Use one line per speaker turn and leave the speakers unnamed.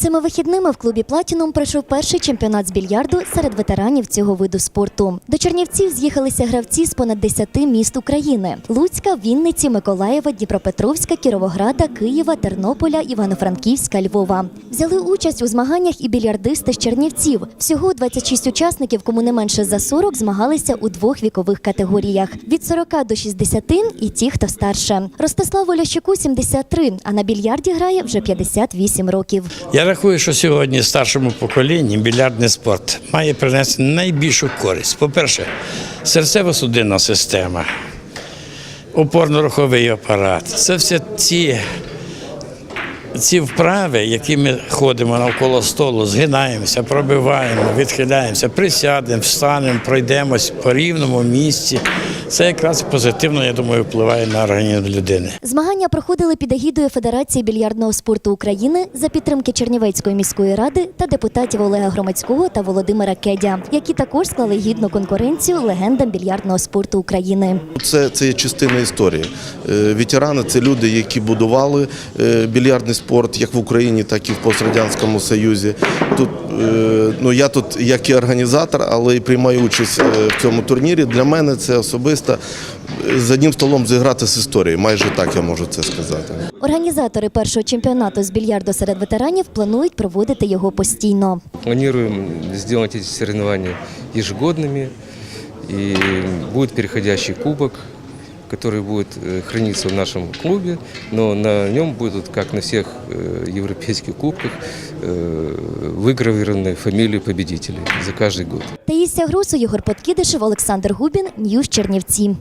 Цими вихідними в клубі Платінум пройшов перший чемпіонат з більярду серед ветеранів цього виду спорту. До Чернівців з'їхалися гравці з понад 10 міст України: Луцька, Вінниці, Миколаєва, Дніпропетровська, Кіровограда, Києва, Тернополя, Івано-Франківська, Львова. Взяли участь у змаганнях і більярдисти з Чернівців. Всього 26 учасників, кому не менше за 40, змагалися у двох вікових категоріях: від 40 до 60 і ті, хто старше. Ростиславу Лящуку 73, а на більярді грає вже 58 років.
Я рахую, що сьогодні старшому поколінні більярдний спорт має принести найбільшу користь. По-перше, серцево-судинна система, опорно-руховий апарат. Це все ці, ці вправи, які ми ходимо навколо столу, згинаємося, пробиваємо, відхиляємося, присядемо, встанемо, пройдемось по рівному місці. Це якраз позитивно, я думаю, впливає на організм людини.
Змагання проходили під егідою Федерації більярдного спорту України за підтримки Чернівецької міської ради та депутатів Олега Громадського та Володимира Кедя, які також склали гідну конкуренцію легендам більярдного спорту України.
Це, це є частина історії. Е, Ветерани це люди, які будували е, більярдний спорт як в Україні, так і в пострадянському Союзі. Тут е, ну я тут як і організатор, але і приймаю участь в цьому турнірі. Для мене це особисто е, за одним столом зіграти з історією. Майже так я можу це сказати.
Організатори першого чемпіонату з більярду серед ветеранів планують проводити його постійно.
Плануємо зробити ці соревнования ежегодними, і буде переходящий кубок, который будет э, храниться в нашем клубе, но на нем будут, как на всех э, европейских кубках, э, выгравированы фамилии победителей за каждый год.
Таїсія Грусу, Єгор Подкідишев, Олександр Губін, Ньюс Чернівці.